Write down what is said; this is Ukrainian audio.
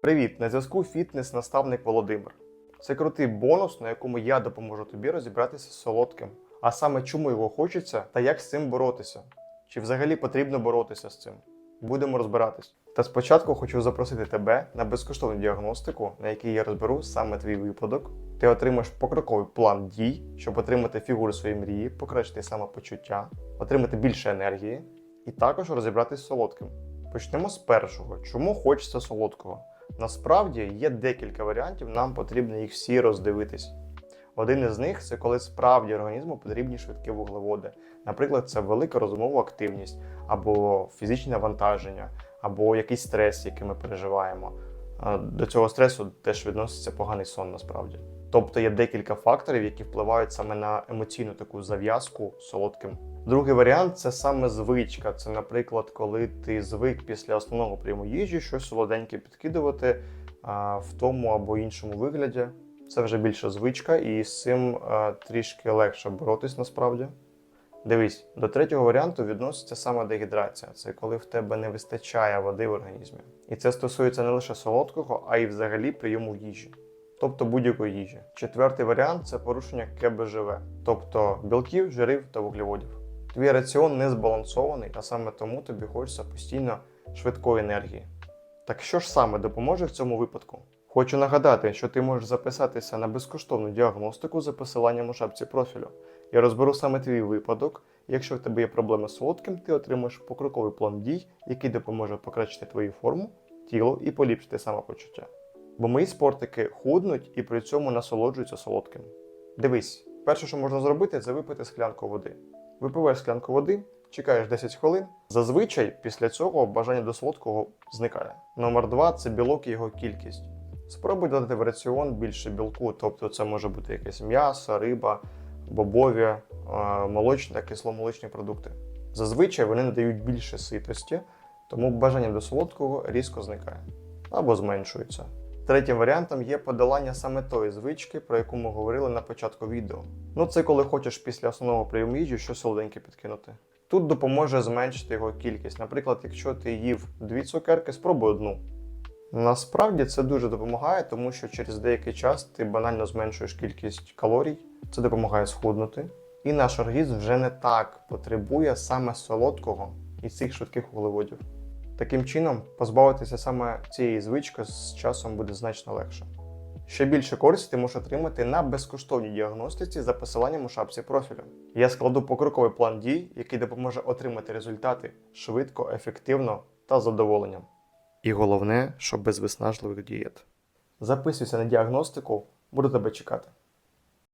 Привіт! На зв'язку фітнес-наставник Володимир. Це крутий бонус, на якому я допоможу тобі розібратися з солодким, а саме чому його хочеться та як з цим боротися. Чи взагалі потрібно боротися з цим? Будемо розбиратись. Та спочатку хочу запросити тебе на безкоштовну діагностику, на якій я розберу саме твій випадок. Ти отримаєш покроковий план дій, щоб отримати фігуру своєї мрії, покращити самопочуття, отримати більше енергії і також розібратись з солодким. Почнемо з першого. Чому хочеться солодкого? Насправді є декілька варіантів, нам потрібно їх всі роздивитись. Один із них це коли справді організму потрібні швидкі вуглеводи. Наприклад, це велика розумова активність, або фізичне навантаження, або якийсь стрес, який ми переживаємо. До цього стресу теж відноситься поганий сон насправді. Тобто є декілька факторів, які впливають саме на емоційну таку зав'язку солодким. Другий варіант це саме звичка. Це, наприклад, коли ти звик після основного прийому їжі щось солоденьке підкидувати а, в тому або іншому вигляді. Це вже більше звичка, і з цим а, трішки легше боротись насправді. Дивись, до третього варіанту відноситься саме дегідрація. Це коли в тебе не вистачає води в організмі. І це стосується не лише солодкого, а й взагалі прийому їжі, тобто будь-якої їжі. Четвертий варіант це порушення КБЖВ, тобто білків, жирів та вуглеводів. Твій раціон не збалансований, а саме тому тобі хочеться постійно швидкої енергії. Так що ж саме допоможе в цьому випадку? Хочу нагадати, що ти можеш записатися на безкоштовну діагностику за посиланням у шапці профілю. Я розберу саме твій випадок. Якщо в тебе є проблеми з солодким, ти отримаєш покроковий план дій, який допоможе покращити твою форму, тіло і поліпшити самопочуття. Бо мої спортики худнуть і при цьому насолоджуються солодким. Дивись, перше, що можна зробити, це випити склянку води. Випиваєш склянку води, чекаєш 10 хвилин. Зазвичай після цього бажання до солодкого зникає. Номер два це білок і його кількість. Спробуй додати в раціон більше білку, тобто це може бути якесь м'ясо, риба, бобові, е, молочні та кисломолочні продукти. Зазвичай вони надають більше ситості, тому бажання до солодкого різко зникає або зменшується. Третім варіантом є подолання саме тої звички, про яку ми говорили на початку відео. Ну це коли хочеш після основного прийому їжі щось солоденьке підкинути. Тут допоможе зменшити його кількість. Наприклад, якщо ти їв дві цукерки, спробуй одну. Насправді це дуже допомагає, тому що через деякий час ти банально зменшуєш кількість калорій, це допомагає схуднути. І наш організм вже не так потребує саме солодкого і цих швидких вуглеводів. Таким чином, позбавитися саме цієї звички з часом буде значно легше. Ще більше користі ти можеш отримати на безкоштовній діагностиці за посиланням у шапці профілю. Я складу покроковий план дій, який допоможе отримати результати швидко, ефективно та з задоволенням. І головне, що без виснажливих дієт. Записуйся на діагностику, буду тебе чекати.